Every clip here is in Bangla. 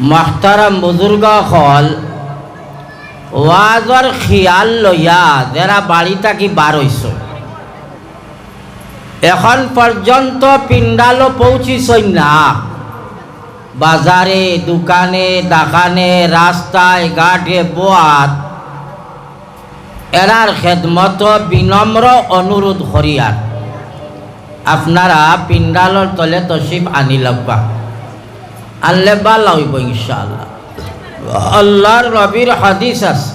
মহতারাম বুজুর্গ হল ওয়াজর খিয়াল লইয়া যারা বাড়ি থাকি বার হইছ। এখন পর্যন্ত পিণ্ডালো পৌঁছিছই না। বাজারে, দোকানে, দাকানে, রাস্তায়, ঘাটে, বোয়াত এরার খেদমত বিনম্র অনুরোধ করিয়ার। আপনারা পিণ্ডালর তলে তসিফ আনি লাগবা আনলে ভালো হইব ইনশাআল্লাহ। আল্লাহর নবীর হাদিস আছে।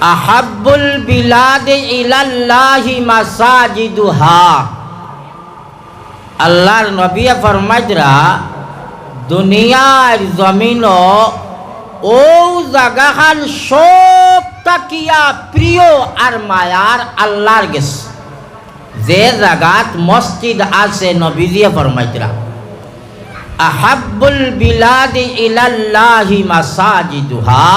আহাব্বুল বিলাদ ইলাল্লাহি মাসাজিদুহা। আল্লাহর নবী ফরমাইদরা, দুনিয়ার জমিন ও জাগাখান সব তাকিয়া প্রিয় আর মায়ার আল্লাহর গেছে। যে জাগাত মসজিদ আছে নবীজিয়ে ফরমাইতরা আহাব্বুল বিলাদি ইলাল্লাহি মাসাজিদুহা।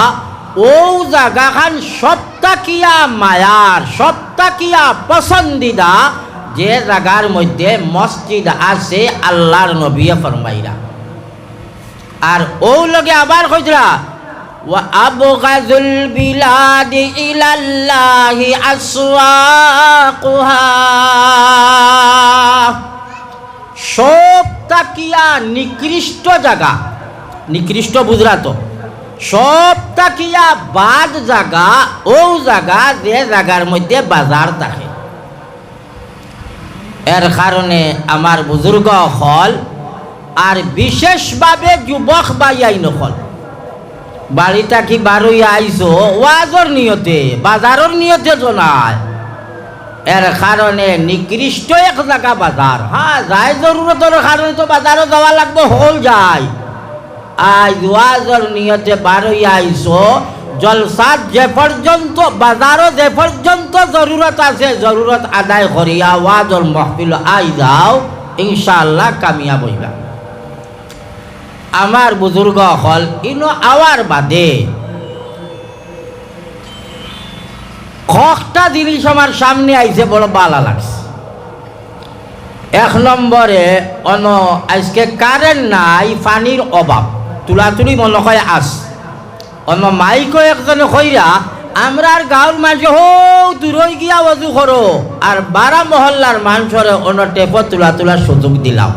ও জাগাখান সপ্তাকিয়া মায়ার, সপ্তাকিয়া পছন্দিদা, যে জাগার মধ্যে মসজিদ আছে আল্লাহর নবিয়ে ফরমাইরা। আর ও লগে আবার ওয়া আবগাজুল বিলাদি ইলাল্লাহি আসওয়াকুহা। সব তাকিয়া নিকৃষ্ট জায়গা নিকৃষ্ট বুঝরা তো সব তাকিয়া বাদ জায়গা ও জায়গা যে জায়গার মধ্যে বাজার থাকে। এর কারণে আমার বুজুর্গ হল আর বিশেষভাবে যুবক বাইয়াই নকল বাড়ি থাকি বারোই আইসো ওয়াজর নিয়তে বাজারর নিয়তে জনায়। এর কারণে নিকৃষ্ট এক জায়গা বাজার। হ্যাঁ যাই জরুরতর কারণে তো বাজারও যাওয়া লাগবে, হল যায় আজ ওয়াজর নিয়তে বারোই আইসো জলসাত যে পর্যন্ত, বাজারও যে পর্যন্ত জরুরত আছে, জরুরত আদায় করিয়া ওয়াজর মহফিল আই যাও, ইনশাআল্লাহ কামিয়া বইবা আমার বুজুর্গ হল, ইনো আওয়ার বাদে কটা জিনিস আমার সামনে আইছে বড় বালা লাগছে। এক নম্বরে, অন, আজকে কারেন্ট নাই, পানির অভাব। তুলাতুলি মনে হয় আস। অন, মাইকো একজনে কইরা আমরার গাঁৱৰ মানুষ হো দূরই গিয়া অজু করো। আর বারা মহল্লার মানুষরে অন টেপত তুলা তোলার সুযোগ দিলাম।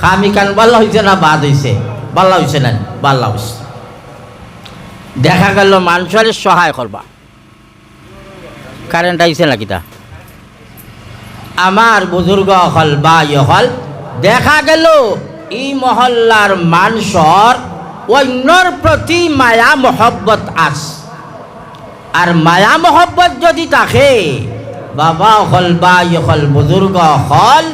খামি কান, বাল্লা হয়েছে না, বাদ হয়েছে বাল্লা হয়েছে না, বাল্লা হয়েছে দেখা গেল মানুষের সহায় করবা। কারেন্ট আইছে নাকি তা? আমার বুজুর্গ হল বা ইহল দেখা গেল এই মহল্লার মানুষর অন্যর প্রতি মায়া মহব্বত আস আর মায়া মহব্বত যদি থাকে, বাবা হল বা ইয়ে হল, বুজুর্গ হল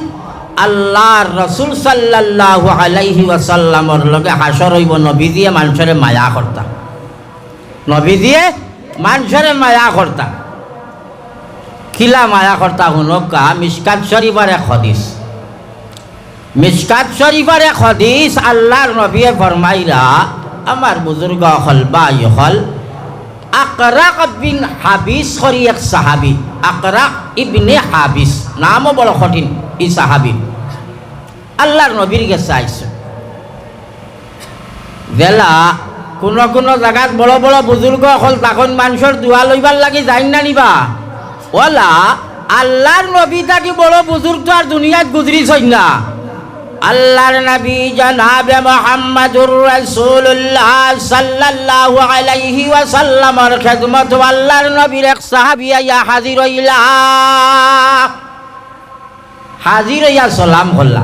আল্লাহর রসুল সাল্লাল্লাহু আলাইহি ওয়াসাল্লামর লগে হাসর হইব নবী দিয়ে মানুষের মায়া করতা। নবী দিয়ে মানুষের মায়া করতা। কিলা মায়া কর্তা হুনকা মিসকাত শরীফার এক হদিস মিসকাত শরীফার এক হদিস আল্লাহর নবিয়ে ফরমাইরা আমার বুজুর্গ হল বা হল আকরাক বিন হাবিস করি এক সাহাবি আকরাক ইবনে হাবিস নামও বড় কঠিন ই সাহাবি আল্লাহর নবীর কাছে আইছে বেলা কোনো কোনো জায়গাত বড় বড় বুজুর্গ হল তখন মানুষের দোয়া লইবার লাগি যাই না নিবা। ওলা আল্লাহর নবী তাকে বড় বুজুর্গ আর দুনিয়াত গুজরিছই না আল্লাহর নবী জনাবে মোহাম্মদুর রাসূলুল্লাহ সাল্লাল্লাহু আলাইহি ওয়াসাল্লামর খেদমত, আল্লাহর নবীর এক সাহাবী আইয়া হাজির হইলা। হাজির হইয়া সালাম করলা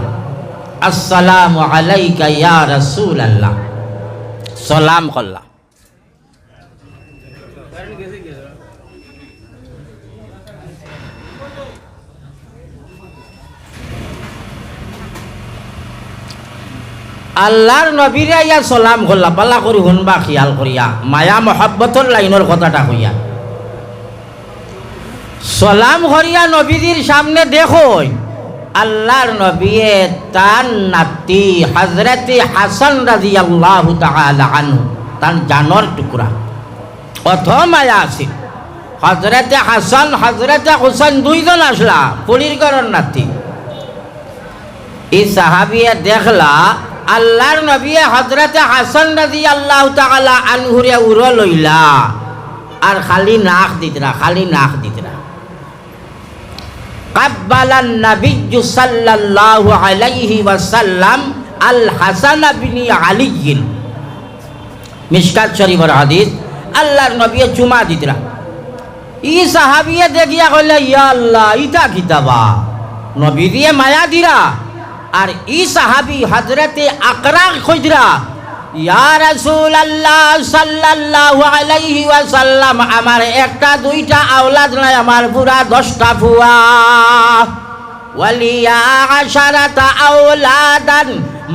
আসসালামু আলাইকা ইয়া রাসূলাল্লাহ। সালাম করলা আল্লাহর নবীরে ইয়া সালাম করলা, পাল্লা করি শুনবা, খিয়াল করিয়া। মায়া মহাব্বতর লাইনের কথাটা কইয়া। সালাম করিয়া নবীজির সামনে দেখো আল্লাহর নবীয়ে তার নাতি হজরতে হাসান রাজি আল্লাহ আনহু তার জানর টুকরা অথ মায়া আছিল। হজরতে হাসান হজরতে হুসান দুইজন আসলা পুরীর ঘরের নাতি। এই সাহাবিয়া দেখলা আল্লাহর নবীয়ে হজরতে হাসান রাজি আল্লাহ তালা আনহুরে উড়ো লইলা। আর খালি নাক দিতরা খালি নাক দিতরা কাব্বালান নবিজু সাল্লাল্লাহু আলাইহি ওয়াসাল্লাম আল হাসান বিনি আলিয়িন মিশকাত শরীফের হাদিস, আল্লাহর নবী চুমা দিতরা ই সাহাবিয়ে দেখিয়া কইলে, ইয়া ইতা কিতাবা? নবী মায়া দিরা? আর ই সাহাবি হজরতে আকরা খুজরা আল্লাহ আমার একটা, দুইটা আওলাদ নাই, আমার পুরা দশটা ফুয়া। ওয়ালিয়া আশারাতা আওলাদান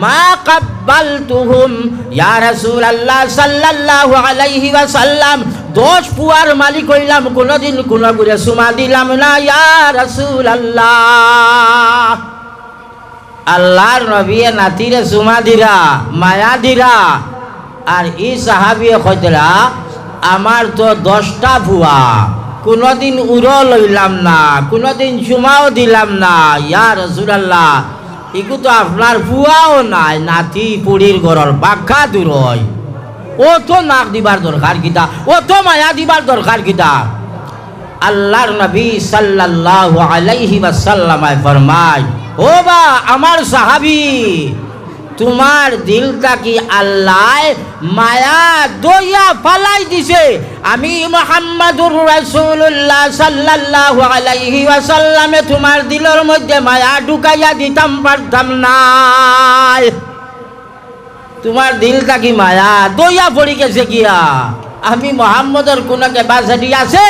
মা কাব্বালতুহুম। ইয়া রাসূল আল্লাহ সাল্লাল্লাহু আলাইহি ওয়াসাল্লাম, দশ পুয়ার মালিক হইলাম, কোনোদিন কোনো গুরে সুমা দিলাম না, ইয়া রাসূল আল্লাহ আল্লাহর নবীয়ে নাতিরে সুমা দিরা, মায়া দিরা। আর ই সাহাবিয়ে কইতরা, আমার তো দশটা ভুয়া, কোনোদিন উড়ো লইলাম না, কোনোদিন চুমাও দিলাম না, ইয়া রসুলাল্লাহ ইকু তো আপনার ভুয়াও নাই, নাতি পুরীর ঘরর বাঘা দূর ও তো নাক দিবার দরকার কিতা, ও তো মায়া দিবার দরকার কিতা? আল্লাহর নবী সাল্লাল্লাহু আলাইহি ওয়াসাল্লামায় ফরমায় ও বা, আমার সাহাবী, তোমার দিলটা কি আল্লাহ মায়া দইয়া ফালাই দিছে? আমি মোহাম্মদুর রাসূলুল্লাহ সাল্লাল্লাহু আলাইহি ওয়াসাল্লামে তোমার দিলের মধ্যে মায়া ঢুকাইয়া দিতাম, পারতাম না। তোমার দিলটা কি মায়া দইয়া পড়ি গেছে গিয়া? আমি মোহাম্মদের কোনো কেপাসিটি আছে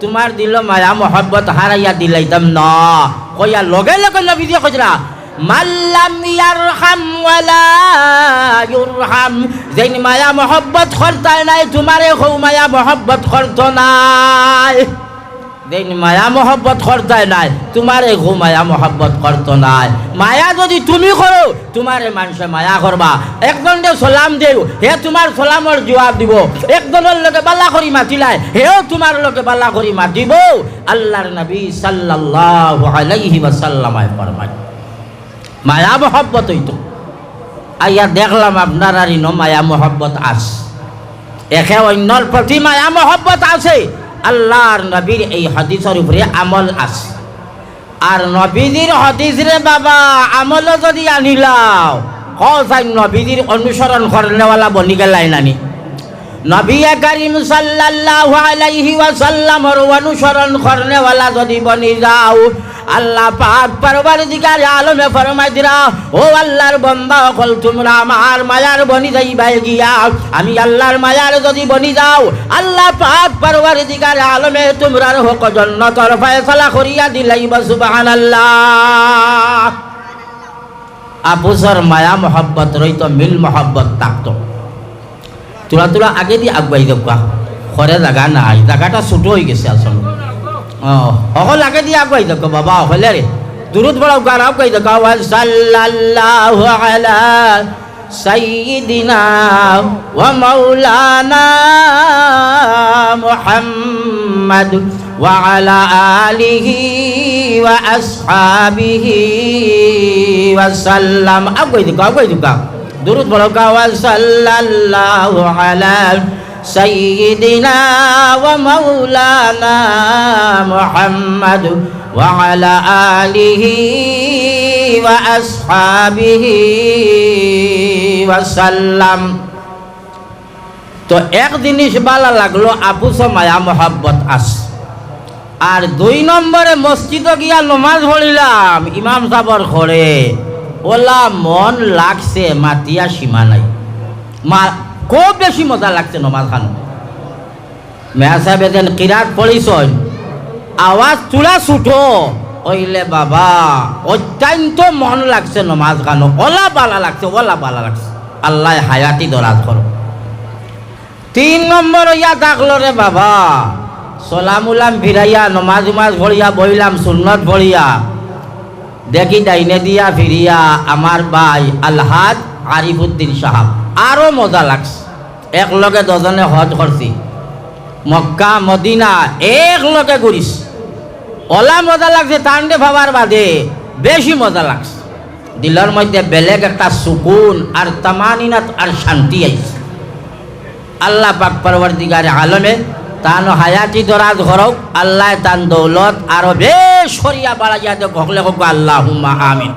তোমার দিল মায়া মহব্বত হারাইয়া দিলাইতাম ন। কইয়া লগে লগে নবী দিয়ে কইরা মাল্লাম ইয়ারহাম ওয়ালা ইউরহাম যেন মায়া মহব্বত করতে নাই, তোমারে হৌ মায়া মহব্বত করতো নাই। দেন মায়া মহব্বত করতাই নাই, তোমারে গো মায়া মহব্বত করতো নাই। মায়া যদি তুমি করো, তোমারে মানুষে মায়া করবা। একজনে সালাম দেও, হে তোমার সালামর জবাব দিব। একজনের লোকে বালা করি মাতিলাই, হেও তোমার লোকে বালা করি মাতিব। আল্লাহর নবী সাল্লাল্লাহু আলাইহি ওয়াসাল্লামায় ফরমায়। মায়া মহব্বত হইতো। আইয়া দেখলাম আপনার আর মায়া মহব্বত আস একে অন্যর প্রতি মায়া মহব্বত আছে। আল্লাহর নবীর এই হদিসের উপরে আমল আছে। আর নবীজির হদিস রে বাবা আমল যদি আনিলাও হসাই নবীজির অনুসরণ করনেওয়ালা বনি গেলাই নানি। নবী করিম সাল্লাল্লাহু আলাইহি ওয়াসাল্লামর অনুসরণ করনেওয়ালা যদি বনি যাও, আল্লাহ পাক পরবর্তীকার আলমে ফরমাই দিরা, ও আল্লাহর বন্দা কল তোমরা আমার মায়ার বনি যাইবাই গিয়া, আমি আল্লাহর মায়ার যদি বনি যাও, আল্লাহ পাক পরবর্তীকার আলমে তোমরা হোক জন্নতর ফয়সালা করিয়া দিলাইব সুবহানাল্লাহ। আপুসর মায়া মহব্বত রইত, মিল মহব্বত থাকতো। তোরা তোরা আগে দিয়ে আগুয়াই দেবা ঘরে জায়গা নাই জায়গাটা ছোট হয়ে গেছে আসলে ও অকল আগে দিয়ে আগুয়াই দেখো বাবা হলে রে দূরত বড় গান আগুয়াই দেখো সাল্লাল্লাহু আলা সাইয়্যিদিনা ওয়া মাওলানা মুহাম্মদ ওয়া আলা আলিহি ওয়া আসহাবিহি ওয়া সাল্লাম। দেখো আগুয়াই দেখো দুরুদ বলো কাওয়াল সাল্লাল্লাহু আলা সাইয়্যিদিনা ওয়া মাওলানা মুহাম্মদ ওয়া আলা আলিহি ওয়া আসহাবিহি ওয়া সাল্লাম। তো এক জিনিস ভালো লাগল, আবু মায়া মোহাব্বত আস। আর দুই নম্বরে মসজিদে গিয়া নমাজ পড়িলাম, ইমাম সাবর ঘরে। ওলা মন লাগছে, মাতিয়া সীমা নাই। মা, খুব বেশি মজা লাগছে নমাজ খান। মেয়া সাহেব যেন কিরাত পড়িস আওয়াজ চূড়া ছুটো ওইলে বাবা, অত্যন্ত মন লাগছে নমাজ খান। ওলা বালা লাগছে, ওলা বালা লাগছে। আল্লাহ হায়াতি দরাজ করো তিন নম্বর ইয়া থাকল রে বাবা সলামুলাম ফিরাইয়া নমাজ উমাজ ভরিয়া বইলাম সুন্নত ভরিয়া দেখি ডাইনে দিয়া ফিরিয়া আমার ভাই আলহাজ আরিফুদ্দিন সাহাব। আরও মজা লাগছে। একলগে দজনে হজ করছি। মক্কা, মদিনা, একলগে ঘুরিস। ওলা মজা লাগছে তান্ডে ভাবার বাদে বেশি মজা লাগছে। দিলের মধ্যে বেলেগ একটা সুকুন আর তামানিনাত আর শান্তি আইছে। আল্লাহ পাক পরবর্তীকার আলমে তান হায়াতি দরাজ ঘরক, আল্লাহ তান দৌলত আরও বেশ সরিয়া বাড়া যাতে ঘকলে হোক আল্লাহ আমিন।